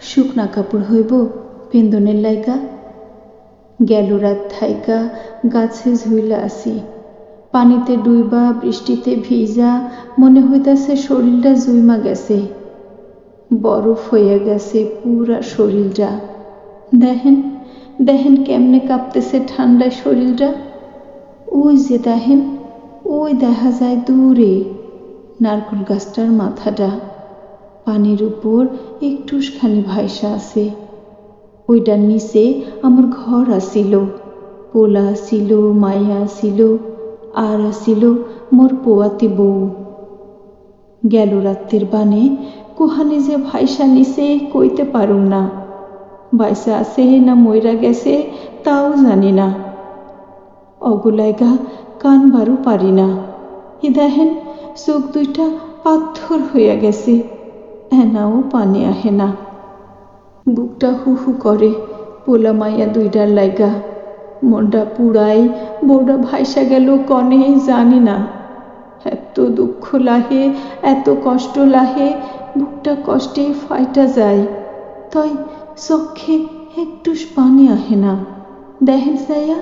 শুকনা কাপড় হইব, পেন্দনের লাইগা। গেল রাত থাইকা, গাছে ঝুইলা আসি। পানিতে ডুইবা, বৃষ্টিতে ভিজা, মনে হইতাছে শরীরটা জুইমা গেছে। বরফ হইয়া গেছে পুরা শরীরটা। দেখেন দেখেন কেমনে কাঁপতেছে ঠান্ডায় শরীরটা। ওই যে দেখেন, ওই দেখা যায় দূরে, নারকল গাছটার মাথাটা। পানির উপর একটুখানি ভাইসা আছে। ওইটার নিচে আমার ঘর আসিল পোলা আসিল মায়া আসিল আর আসিল মোর পোয়াতি বউ। গেল রাত্রির বানে, কোহানি যে ভাইসা নিছে কইতে পারুম না। বাইসা আছে না ময়রা গেছে তাও জানি না। অগুলাইগা কান বারু পারি না। দেখেন চোখ দুইটা পাথর হইয়া গেছে। এনাও পানি আহে না। বুকটা হু হু করে, পোলা মাইয়া দুইটার লাইগা। মনটা পুরাই বউটা ভাইসা গেল কনে জানি না। এত দুঃখ লাহে, এত কষ্ট লাহে, বুকটা কষ্টে ফাইটা যায়। তাই চক্ষে একটুস পানি আহে না। দেখেন সাইয়া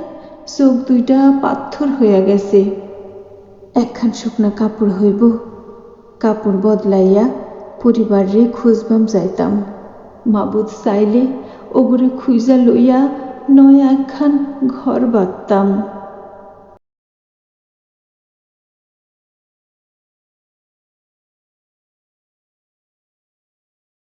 চোখ দুইটা পাথর হইয়া গেছে। একখান শুকনা কাপড় হইব। কাপড় বদলাইয়া পরিবারে খুঁজবাম যাইতাম। মাবুদ চাইলে ওগুরে খুঁজা লইয়া নয় একখান ঘর বাঁধতাম।